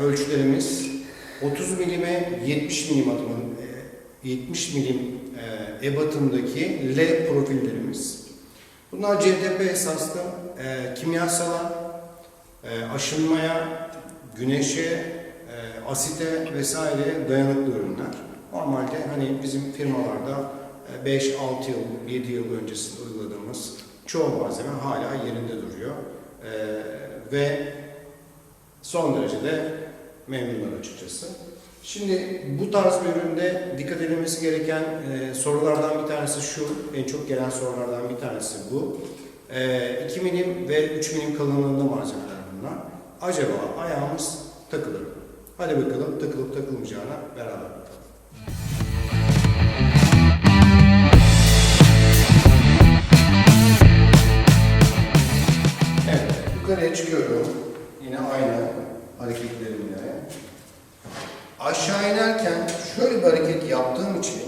ölçülerimiz 30 milime 70 milim atımın e, 70 milim e, ebatındaki L profillerimiz. Bunlar CTP esaslı e, kimyasala, e, aşınmaya, güneşe, e, asite vesaire dayanıklı ürünler. Normalde hani bizim firmalarda e, 5-6 yıl, 7 yıl öncesinde uyguladığımız çoğu malzeme hala yerinde duruyor. E, ve son derece de memnunlar açıkçası. Şimdi bu tarz bir üründe dikkat edilmesi gereken e, sorulardan bir tanesi şu, en çok gelen sorulardan bir tanesi bu. E, 2 milim ve 3 milim kalınlığında malzemeler bunlar. Acaba ayağımız takılır mı? Hadi bakalım takılıp takılmayacağına beraber bakalım. Evet, yukarıya çıkıyorum. Yine aynı hareketlerimle. Aşağı inerken şöyle bir hareket yaptığım için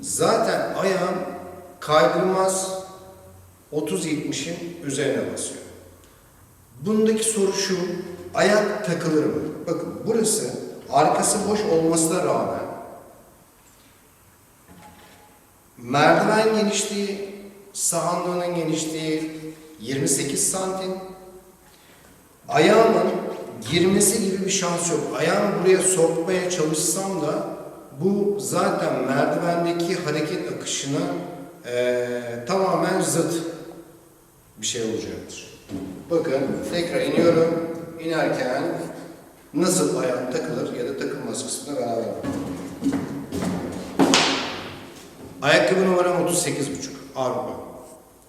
zaten ayağım kaydırmaz 30-70'in üzerine basıyor. Bundaki soru şu, ayak takılır mı? Bakın burası arkası boş olmasına rağmen merdiven genişliği, sahandığının genişliği 28 santim. Ayağımın girmesi gibi bir şans yok. Ayağımı buraya sokmaya çalışsam da bu zaten merdivendeki hareket akışına eee, tamamen zıt bir şey olacaktır. Bakın tekrar iniyorum. İnerken nasıl ayağım takılır ya da takılmaz kısmına beraber. Ayakkabı numaram 38,5 Avrupa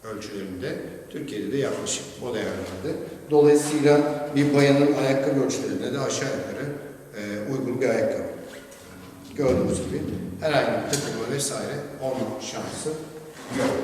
ölçülerinde. Türkiye'de de yaklaşık o değerlerde. Dolayısıyla bir bayanın ayakkabı ölçülerine de aşağı yukarı e, uygun bir ayakkabı. Gördüğünüz gibi herhangi bir takılma vesaire olma şansı yok.